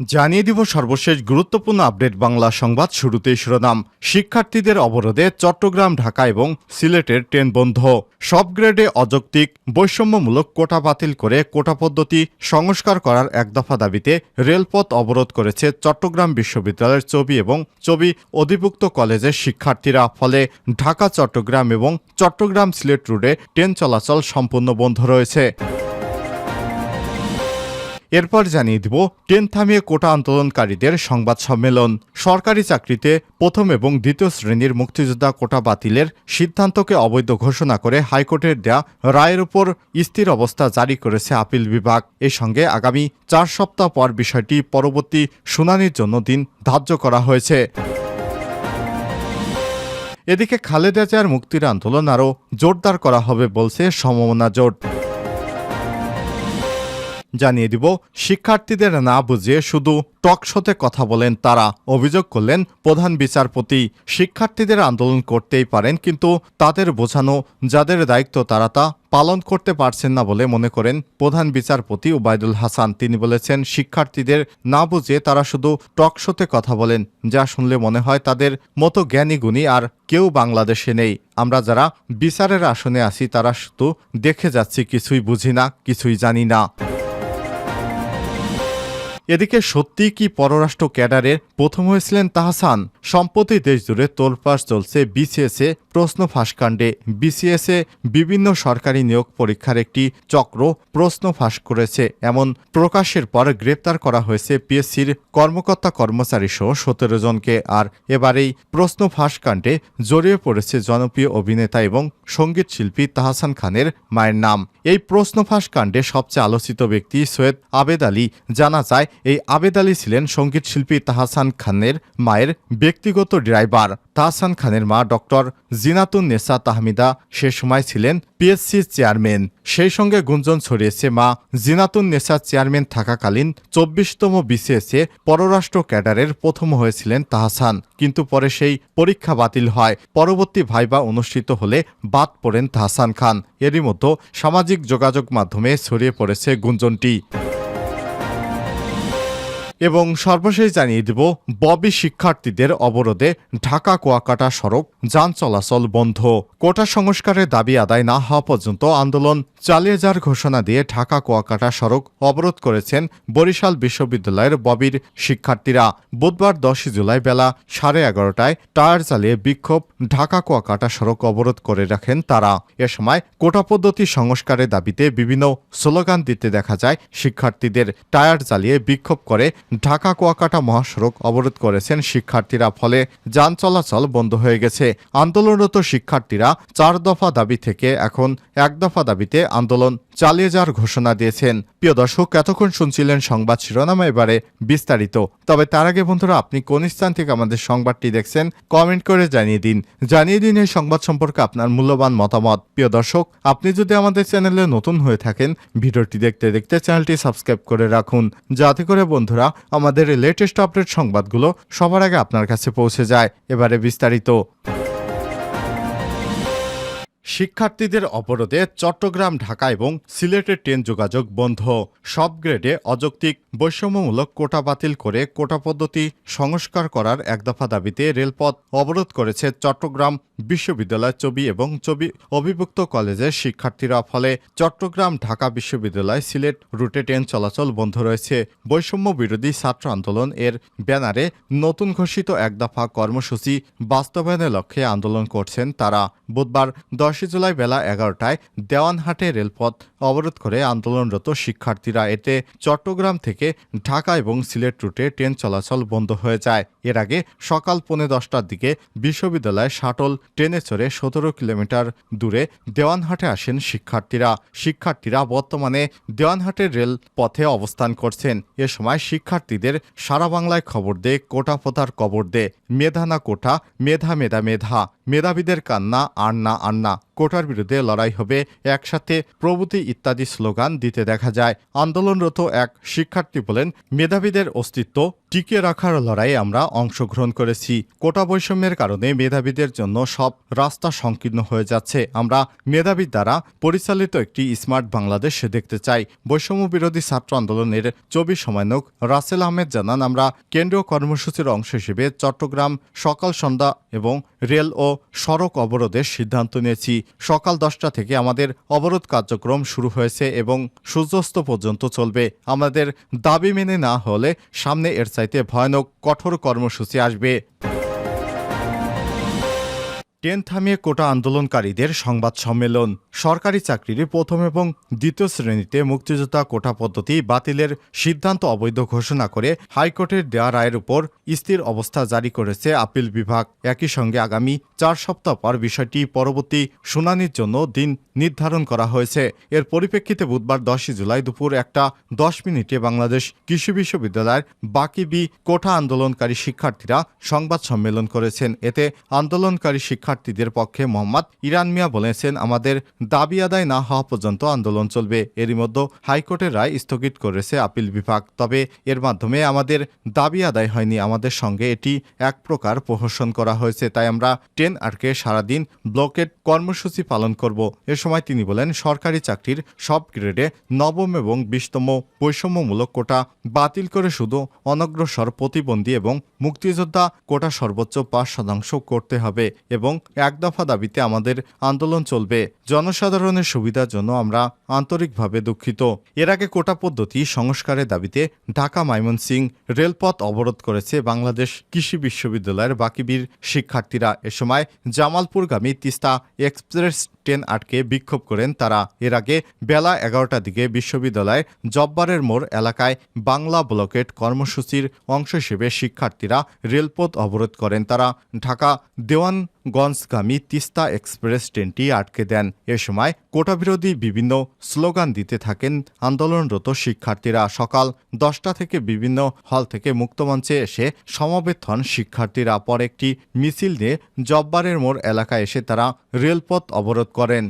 জানিয়ে দিব সর্বশেষ গুরুত্বপূর্ণ আপডেট বাংলা সংবাদ শুরুতেই শিরোনাম। শিক্ষার্থীদের অবরোধে চট্টগ্রাম, ঢাকা এবং সিলেটের ট্রেন বন্ধ। সব গ্রেডে অযৌক্তিক, বৈষম্যমূলক কোটা বাতিল করে কোটা পদ্ধতি সংস্কার করার এক দফা দাবিতে রেলপথ অবরোধ করেছে চট্টগ্রাম বিশ্ববিদ্যালয়ের চবি এবং চবি অধিভুক্ত কলেজের শিক্ষার্থীরা। ফলে ঢাকা, চট্টগ্রাম এবং চট্টগ্রাম সিলেট রুটে ট্রেন চলাচল সম্পূর্ণ বন্ধ রয়েছে। এরপর জানিয়ে দিব ট্রেন থামিয়ে কোটা আন্দোলনকারীদের সংবাদ সম্মেলন। সরকারি চাকরিতে প্রথম এবং দ্বিতীয় শ্রেণির মুক্তিযোদ্ধা কোটা বাতিলের সিদ্ধান্তকে অবৈধ ঘোষণা করে হাইকোর্টের দেয়া রায়ের উপর স্থির অবস্থা জারি করেছে আপিল বিভাগ। এর সঙ্গে আগামী চার সপ্তাহ পর বিষয়টি পরবর্তী শুনানির জন্য দিন ধার্য করা হয়েছে। এদিকে খালেদা জিয়ার মুক্তির আন্দোলন আরও জোরদার করা হবে বলছে সমমনা জোট। জানিয়ে দিব, শিক্ষার্থীদের না বুঝিয়ে শুধু টকশোতে কথা বলেন তারা। অভিযোগ করলেন, প্রধান বিচারপতি, শিক্ষার্থীদের আন্দোলন করতেই পারেন কিন্তু তাদের বোঝানো, যাদের দায়িত্ব তারা তা পালন করতে পারছেন না বলে মনে করেন প্রধান বিচারপতি ওবায়দুল হাসান। তিনি বলেছেন, শিক্ষার্থীদের না বুঝিয়ে তারা শুধু টকশোতে কথা বলেন, যা শুনলে মনে হয় তাদের মতো জ্ঞানী গুণী আর কেউ বাংলাদেশে নেই। আমরা যারা বিচারের আসনে আছি, তারা শুধু দেখে যাচ্ছি, কিছুই বুঝি না, কিছুই জানি না। এদিকে সত্যি কি পররাষ্ট্র ক্যাডারের প্রথম হয়েছিলেন তাহসান? সম্প্রতি দেশজুড়ে তোলপাস চলছে বিসিএসএ প্রশ্ন ফাঁসকাণ্ডে। বিসিএসএ বিভিন্ন সরকারি নিয়োগ পরীক্ষার একটি চক্র প্রশ্ন ফাঁস করেছে। এমন প্রকাশের পর গ্রেপ্তার করা হয়েছে পিএসসির কর্মকর্তা কর্মচারী সহ সতেরো জনকে। আর এবারেই প্রশ্ন ফাঁসকাণ্ডে জড়িয়ে পড়েছে জনপ্রিয় অভিনেতা এবং সংগীত শিল্পী তাহসান খানের মায়ের নাম। এই প্রশ্ন ফাঁস কাণ্ডে সবচেয়ে আলোচিত ব্যক্তি সৈয়দ আবেদ আলী। জানা যায় এই আবেদ আলী ছিলেন সংগীত শিল্পী তাহসান খানের মায়ের ব্যক্তিগত ড্রাইভার। তাহসান খানের মা ডক্টর জিনাতুন নেসা তাহমিদা সে সময় ছিলেন পিএসসির চেয়ারম্যান। সেই সঙ্গে গুঞ্জন ছড়িয়েছে মা জিনাতুন নেসা চেয়ারম্যান থাকাকালীন চব্বিশতম বিসিএসে পররাষ্ট্র ক্যাডারের প্রথম হয়েছিলেন তাহসান। কিন্তু পরে সেই পরীক্ষা বাতিল হয়। পরবর্তী ভাইবা অনুষ্ঠিত হলে বাদ পড়েন তাহসান খান। এরই মধ্যে সামাজিক যোগাযোগ মাধ্যমে ছড়িয়ে পড়েছে গুঞ্জনটি। এবং সর্বশেষ জানিয়ে দেব, ববি শিক্ষার্থীদের অবরোধে ঢাকা কুয়াকাটা সড়ক যান চলাচল বন্ধ। কোটা সংস্কারের দাবি আদায় না হওয়া পর্যন্ত আন্দোলন চালিয়ে যাওয়ার ঘোষণা দিয়ে ঢাকা কুয়াকাটা সড়ক অবরোধ করেছেন বরিশাল বিশ্ববিদ্যালয়ের ববির শিক্ষার্থীরা। বুধবার দশই জুলাই বেলা সাড়ে এগারোটায় টায়ার চালিয়ে বিক্ষোভ ঢাকা কুয়াকাটা সড়ক অবরোধ করে রাখেন তারা। এ সময় কোটা পদ্ধতি সংস্কারের দাবিতে বিভিন্ন স্লোগান দিতে দেখা যায় শিক্ষার্থীদের। টায়ার চালিয়ে বিক্ষোভ করে ঢাকা কুয়াকাটা মহাসড়ক অবরোধ করেছেন শিক্ষার্থীরা, ফলে যান চলাচল বন্ধ হয়ে গেছে। আন্দোলনরত শিক্ষার্থীরা চার দফা দাবি থেকে এখন এক দফা দাবিতে আন্দোলন চালিয়ে যাওয়ার ঘোষণা দিয়েছেন। প্রিয় দর্শক, এতক্ষণ শুনছিলেন সংবাদ শিরোনাম, এবারে বিস্তারিত। তবে তার আগে বন্ধুরা, আপনি কোন স্থান থেকে আমাদের সংবাদটি দেখছেন, কমেন্ট করে জানিয়ে দিন। জানিয়ে দিন এই সংবাদ সম্পর্কে আপনার মূল্যবান মতামত। প্রিয় দর্শক, আপনি যদি আমাদের চ্যানেলে নতুন হয়ে থাকেন, ভিডিওটি দেখতে দেখতে চ্যানেলটি সাবস্ক্রাইব করে রাখুন। যাতে করে বন্ধুরা আমাদের লেটেস্ট আপডেট সংবাদগুলো সবার আগে আপনার কাছে পৌঁছে যায়। এবারে বিস্তারিত। শিক্ষার্থীদের অবরোধে চট্টগ্রাম, ঢাকা এবং সিলেটের ট্রেন যোগাযোগ বন্ধ। সব গ্রেডে অযৌক্তিক বৈষম্যমূলক কোটা বাতিল করে কোটা পদ্ধতি সংস্কার করার এক দফা দাবিতে রেলপথ অবরোধ করেছে চট্টগ্রাম বিশ্ববিদ্যালয় চবি এবং চবি অভিভুক্ত কলেজের শিক্ষার্থীরা। ফলে চট্টগ্রাম, ঢাকা বিশ্ববিদ্যালয়, সিলেট রুটে ট্রেন চলাচল বন্ধ রয়েছে। বৈষম্য বিরোধী ছাত্র আন্দোলন এর ব্যানারে নতুন ঘোষিত এক দফা কর্মসূচি বাস্তবায়নের লক্ষ্যে আন্দোলন করছেন তারা। বুধবার দশই জুলাই বেলা এগারোটায় দেওয়ানহাটে রেলপথ অবরোধ করে আন্দোলনরত শিক্ষার্থীরা এতে চট্টগ্রাম থেকে ঢাকা এবং সিলেট রুটে ট্রেন চলাচল বন্ধ হয়ে যায়। এর আগে সকাল পৌনে দশটার দিকে বিশ্ববিদ্যালয় শাটল ট্রেনে চড়ে সতেরো কিলোমিটার দূরে দেওয়ানহাটে আসেন শিক্ষার্থীরা। শিক্ষার্থীরা বর্তমানে দেওয়ানহাটের রেল পথে অবস্থান করছেন। এ সময় শিক্ষার্থীদের সারা বাংলায় খবর দে, কোটা পোতার কবর দে। মেধা না কোটা, মেধা মেধা মেধা। মেধাবীদের কান্না আর না আন্না। কোটার বিরুদ্ধে লড়াই হবে, একসাথে প্রভৃতি ইত্যাদি স্লোগান দিতে দেখা যায়। আন্দোলনরত এক শিক্ষার্থী বলেন, মেধাবীদের অস্তিত্ব টিকে রাখার লড়াইয়ে আমরা অংশগ্রহণ করেছি। কোটা বৈষম্যের কারণে মেধাবীদের জন্য সব রাস্তা সংকীর্ণ হয়ে যাচ্ছে। আমরা মেধাবী দ্বারা পরিচালিত একটি স্মার্ট বাংলাদেশ দেখতে চাই। বৈষম্য বিরোধী ছাত্র আন্দোলনের চবি সমন্বয়ক রাসেল আহমেদ জানান, আমরা কেন্দ্রীয় কর্মসূচির অংশ হিসেবে চট্টগ্রাম সকাল সন্ধ্যা এবং রেল ও সড়ক অবরোধের সিদ্ধান্ত নিয়েছি। সকাল দশটা থেকে আমাদের অবরোধ কার্যক্রম শুরু হয়েছে এবং সূর্যাস্ত পর্যন্ত চলবে। আমাদের দাবি মেনে না হলে সামনে এর চাইতে ভয়ানক কঠোর কর্মসূচি আসবে। ট্রেন থামিয়ে কোটা আন্দোলনকারীদের সংবাদ সম্মেলন। সরকারি চাকরির প্রথম এবং দ্বিতীয় শ্রেণীতে মুক্তিযোদ্ধা কোটা পদ্ধতি বাতিলের সিদ্ধান্ত অবৈধ ঘোষণা করে হাইকোর্টের দেওয়া রায়ের উপর স্থির অবস্থা জারি করেছে আপিল বিভাগ। একই সঙ্গে আগামী চার সপ্তাহ পর বিষয়টি পরবর্তী শুনানির জন্য দিন নির্ধারণ করা হয়েছে। এর পরিপ্রেক্ষিতে বুধবার দশই জুলাই দুপুর একটা দশ মিনিটে বাংলাদেশ কৃষি বিশ্ববিদ্যালয়ের বাকিবি কোঠা আন্দোলনকারী শিক্ষার্থীরা সংবাদ সম্মেলন করেছেন। এতে আন্দোলনকারী শিক্ষার্থীদের পক্ষে মোহাম্মদ ইরান মিয়া বলেছেন, আমাদের দাবি আদায় না হওয়া পর্যন্ত আন্দোলন চলবে। এরই মধ্যে হাইকোর্টের রায় স্থগিত করেছে আপিল বিভাগ। তবে এর মাধ্যমে আমাদের দাবি আদায় হয়নি। আমাদের সঙ্গে এটি এক প্রকার প্রহসন করা হয়েছে। তাই আমরা টেন আটকে সারাদিন ব্লকেট কর্মসূচি পালন করব। এ সময় তিনি বলেন, সরকারি চাকরির সব গ্রেডে নবম এবং বিশতম বৈষম্যমূলক কোটা বাতিল করে শুধু অনগ্রসর প্রতিবন্ধী এবং মুক্তিযোদ্ধা কোটা সর্বোচ্চ পাঁচ শতাংশ করতে হবে এবং এক দফা দাবিতে আমাদের আন্দোলন চলবে। জনসাধারণের সুবিধার জন্য আমরা আন্তরিকভাবে দুঃখিত। এর আগে কোটা পদ্ধতি সংস্কারের দাবিতে ঢাকা ময়মনসিং রেলপথ অবরোধ করেছে বাংলাদেশ কৃষি বিশ্ববিদ্যালয়ের বাকিবীর শিক্ষার্থীরা। এ সময় জামালপুরগামী তিস্তা এক্সপ্রেস ট্রেন আটকে বিক্ষোভ করেন তারা। এর আগে বেলা এগারোটার দিকে বিশ্ববিদ্যালয়ের জব্বারের মোড় এলাকায় বাংলা ব্লকেট কর্মসূচির অংশ হিসেবে শিক্ষার্থীরা রেলপথ অবরোধ করেন তারা। ঢাকা দেওয়ানগঞ্জগামী তিস্তা এক্সপ্রেস ট্রেনটি আটকে দেন। এ সময় কোটাবিরোধী বিভিন্ন স্লোগান দিতে থাকেন আন্দোলনরত শিক্ষার্থীরা। সকাল দশটা থেকে বিভিন্ন হল থেকে মুক্তমঞ্চে এসে সমবেত হন শিক্ষার্থীরা। পর একটি মিছিল নিয়ে জব্বারের মোড় এলাকায় এসে তারা রেলপথ অবরোধ করেন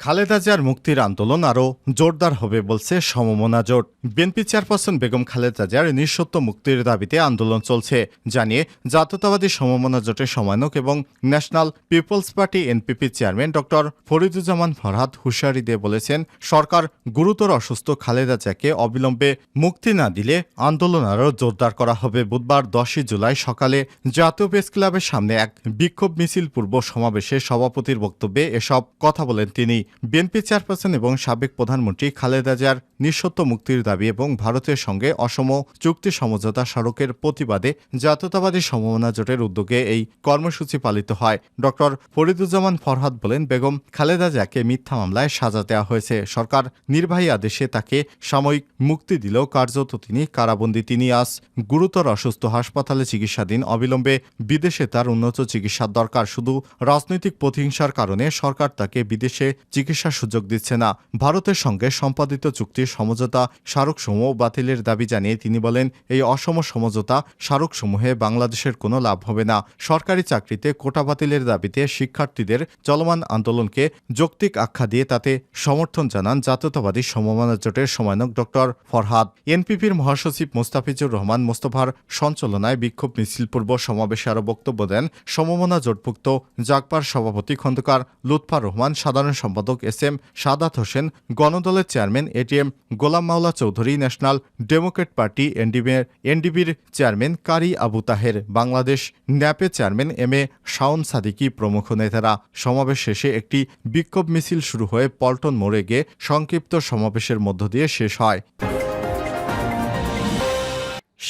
খালেদা জিয়ার মুক্তির আন্দোলন আরও জোরদার হবে বলছে সমমনা জোট। বিএনপি চেয়ারপারসন বেগম খালেদা জিয়ার নিঃসত্ব মুক্তির দাবিতে আন্দোলন চলছে, জানিয়ে জাতীয়তাবাদী সমমনা জোটের সমন্বয়ক এবং national people's party NPP chairman doctor Fariduzzaman Farhad হুশিয়ারি দিয়ে বলেছেন, সরকার গুরুতর অসুস্থ খালেদা জিয়াকে অবিলম্বে মুক্তি না দিলে আন্দোলন আরও জোরদার করা হবে। বুধবার দশই জুলাই সকালে জাতীয় প্রেস ক্লাবের সামনে এক বিক্ষোভ মিছিল পূর্ব সমাবেশে সভাপতির বক্তব্যে এসব কথা বলেন তিনি। বিএনপি চেয়ারপারসন এবং সাবেক প্রধানমন্ত্রী খালেদা জিয়ার নিঃসত্ব মুক্তির দাবি এবং ভারতের সঙ্গে অসম চুক্তি সমঝোতা স্মারকের প্রতিবাদে জাতীয়তাবাদী সমমনা জোটের উদ্যোগে এই কর্মসূচি পালিত হয়। ডক্টর ফরিদুজ্জামান ফরহাদ বলেন, বেগম খালেদা জিয়াকে মিথ্যা মামলায় সাজা দেওয়া হয়েছে। সরকার নির্বাহী আদেশে তাকে সাময়িক মুক্তি দিলেও কার্যত তিনি কারাবন্দী। তিনি আজ গুরুতর অসুস্থ, হাসপাতালে চিকিৎসাধীন, অবিলম্বে বিদেশে তার উন্নত চিকিৎসার দরকার। শুধু রাজনৈতিক প্রতিহিংসার কারণে সরকার তাকে বিদেশে চিকিৎসার সুযোগ দিচ্ছে না। ভারতের সঙ্গে সম্পাদিত চুক্তির সমঝোতা স্মারকসমূহ বাতিলের দাবি জানিয়ে তিনি বলেন, এই অসম সমঝোতা স্মারকসমূহে বাংলাদেশের কোনো লাভ হবে না। সরকারি চাকরিতে কোটা বাতিলের দাবিতে শিক্ষার্থীদের চলমান আন্দোলনকে যৌক্তিক আখ্যা দিয়ে তাতে সমর্থন জানান জাতীয়তাবাদী সমমনা জোটের সমন্বয়ক ডক্টর ফরহাদ। এনপিপির মহাসচিব মোস্তাফিজুর রহমান মোস্তফার সঞ্চালনায় বিক্ষোভ মিছিল পূর্ব সমাবেশে আরও বক্তব্য দেন সমমনা জোটভুক্ত জাগপার সভাপতি খন্দকার লুৎফা রহমান, সাধারণ সম্পাদক S M Sadat Hossain, গণদলের chairman ATM Golam Maula Chowdhury, national democrat party এনডিবির এনডিবির chairman Qari Abu Taher, Bangladesh ন্যাপে chairman M A Shawon Siddiqui প্রমুখ নেতারা। সমাবেশ শেষে একটি বিক্ষোভ মিছিল শুরু হয়ে পল্টন মোড়ে গিয়ে সংক্ষিপ্ত সমাবেশের মধ্য দিয়ে শেষ হয়।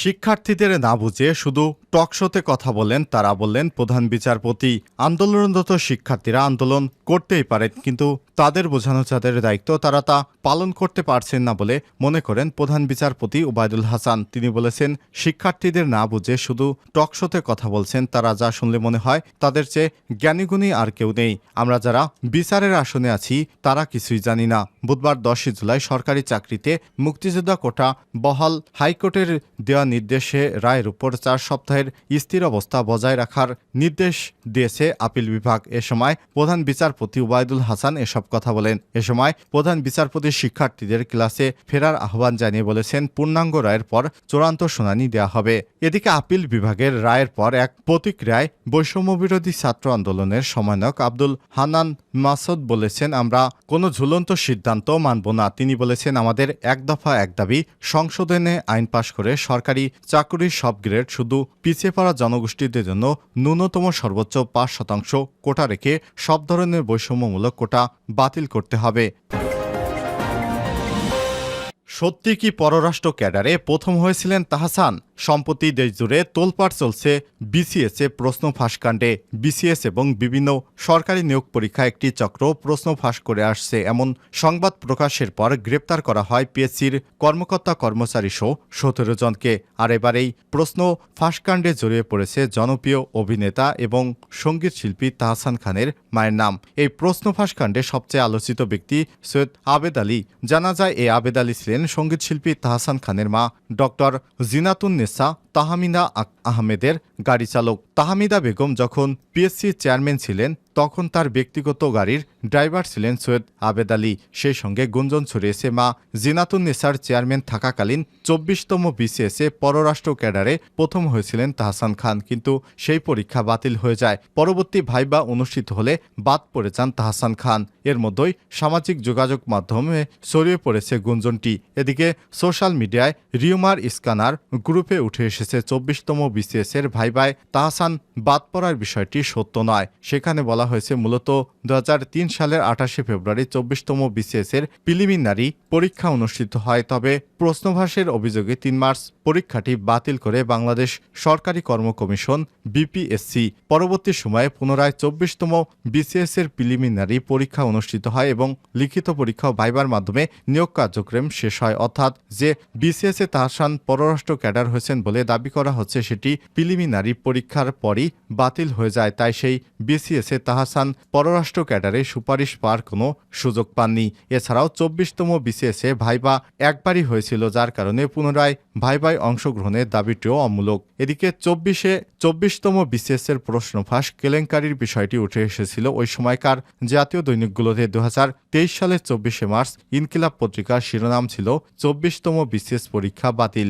শিক্ষার্থীদের না বুঝে শুধু টকশোতে কথা বলেন তারা বললেন প্রধান বিচারপতি। আন্দোলনরত শিক্ষার্থীরা আন্দোলন করতেই পারেন কিন্তু তাদের বোঝানো যাদের দায়িত্ব, তারা তা পালন করতে পারছেন না বলে মনে করেন প্রধান বিচারপতি ওবায়দুল হাসান। তিনি বলেছেন, শিক্ষার্থীদের না বুঝে শুধু টকশোতে কথা বলছেন, তারা যা শুনলে মনে হয় তাদের চেয়ে জ্ঞানীগুণী আর কেউ নেই। আমরা যারা বিচারের আসনে আছি, তারা কিছুই জানি না। বুধবার দশই জুলাই সরকারি চাকরিতে মুক্তিযোদ্ধা কোটা বহাল হাইকোর্টের দেওয়া নির্দেশে রায়ের উপর চার সপ্তাহের স্থির অবস্থা বজায় রাখার নির্দেশ দিয়েছে আপিল বিভাগ। এ সময় প্রধান বিচারপতি ওবায়দুল হাসান এসব কথা বলেন। এ সময় প্রধান বিচারপতি শিক্ষার্থীদের ক্লাসে ফেরার আহ্বান জানিয়ে বলেছেন, পূর্ণাঙ্গ রায়ের পর চূড়ান্ত শুনানি দেওয়া হবে। এদিকে আপিল বিভাগের রায়ের পর এক প্রতিক্রিয়ায় বৈষম্য বিরোধী ছাত্র আন্দোলনের সমন্বয়ক আব্দুল হানান মাসুদ বলেছেন, আমরা কোনো ঝুলন্ত সিদ্ধান্ত মানব না। তিনি বলেছেন, আমাদের এক দফা এক দাবি, সংশোধনে আইন পাশ করে সরকারি চাকুরির সব গ্রেড শুধু পিছিয়ে পড়া জনগোষ্ঠীদের জন্য ন্যূনতম সর্বোচ্চ পাঁচ শতাংশ কোটা রেখে সব ধরনের বৈষম্যমূলক কোটা বাতিল করতে হবে। সত্যি কি পররাষ্ট্র ক্যাডারে প্রথম হয়েছিলেন তাহসান? সম্প্রতি দেশজুড়ে তোলপাড় চলছে বিসিএসএ প্রশ্ন ফাঁসকাণ্ডে বিসিএস এবং বিভিন্ন সরকারি নিয়োগ পরীক্ষা একটি চক্র প্রশ্ন ফাঁস করে আসছে এমন সংবাদ প্রকাশের পর গ্রেপ্তার করা হয় পিএসসির কর্মকর্তা কর্মচারী সহ সতেরো জনকে। আর এবার এই প্রশ্ন ফাঁসকাণ্ডে জড়িয়ে পড়েছে জনপ্রিয় অভিনেতা এবং সংগীত শিল্পী তাহসান খানের মায়ের নাম। এই প্রশ্ন ফাঁসকাণ্ডে সবচেয়ে আলোচিত ব্যক্তি সৈয়দ আবেদ আলী। জানা যায়, এই আবেদ আলী ছিলেন সংগীত শিল্পী তাহসান খানের মা, ডক্টর জিনাতুন নেসা তাহমিনা আহমেদের গাড়ি চালক তাহামিদা বেগম যখন পিএসসি চেয়ারম্যান ছিলেন তখন তার ব্যক্তিগত গাড়ির ড্রাইভার ছিলেন সৈয়দ আবেদ আলী। সেই সঙ্গে গুঞ্জন ছড়িয়েছে মা জিনাতুন নেসার চেয়ারম্যান থাকাকালীন চব্বিশতম বিসিএসে পররাষ্ট্র ক্যাডারে প্রথম হয়েছিলেন তাহসান খান। কিন্তু সেই পরীক্ষা বাতিল হয়ে যায়। পরবর্তী ভাইবা অনুষ্ঠিত হলে বাদ পড়ে যান তাহসান খান। এর মধ্যেই সামাজিক যোগাযোগ মাধ্যমে ছড়িয়ে পড়েছে গুঞ্জনটি। এদিকে সোশ্যাল মিডিয়ায় রিউমার স্ক্যানার গ্রুপে উঠে এসেছে চব্বিশতম বিসিএস এর ভাইবায় তাহসান বাদ পড়ার বিষয়টি সত্য নয়। সেখানে বলা হয়েছে, মূলত দু হাজার তিন সালের আঠাশে ফেব্রুয়ারি চব্বিশতম বিসিএস এর প্রিলিমিনারি পরীক্ষা অনুষ্ঠিত হয়। তবে প্রশ্নভাসের অভিযোগে তিন মার্চ পরীক্ষাটি বাতিল করে বাংলাদেশ সরকারি কর্ম কমিশন বিপিএসসি পরবর্তী সময়ে পুনরায় চব্বিশতম বিসিএস এর প্রিলিমিনারি পরীক্ষা অনুষ্ঠিত হয় এবং লিখিত পরীক্ষা ভাইবার মাধ্যমে নিয়োগ কার্যক্রম শেষ হয়। অর্থাৎ যে বিসিএস এ তাহসান পররাষ্ট্র ক্যাডার হয়েছেন বলে দাবি করা হচ্ছে, সেটি প্রিলিমিনারি পরীক্ষার পরই বাতিল হয়ে যায়। তাই সেই বিসিএস এ তাহসান পররাষ্ট্র ক্যাডারে সুপারিশ পাওয়ার কোনো সুযোগ পাননি। এছাড়াও চব্বিশতম বিসিএস ভাইবা একবারই হয়েছিল, যার কারণে পুনরায় ভাইবাই অংশগ্রহণের দাবিটিও অমূলক। এদিকে চব্বিশে, চব্বিশতম বিসিএস এর প্রশ্ন ফাঁস কেলেঙ্কারির বিষয়টি উঠে এসেছিল ওই সময়কার জাতীয় দৈনিকগুলোতে। দু হাজার তেইশ সালের চব্বিশে মার্চ ইনকিলাব পত্রিকার শিরোনাম ছিল, চব্বিশতম বিসিএস পরীক্ষা বাতিল।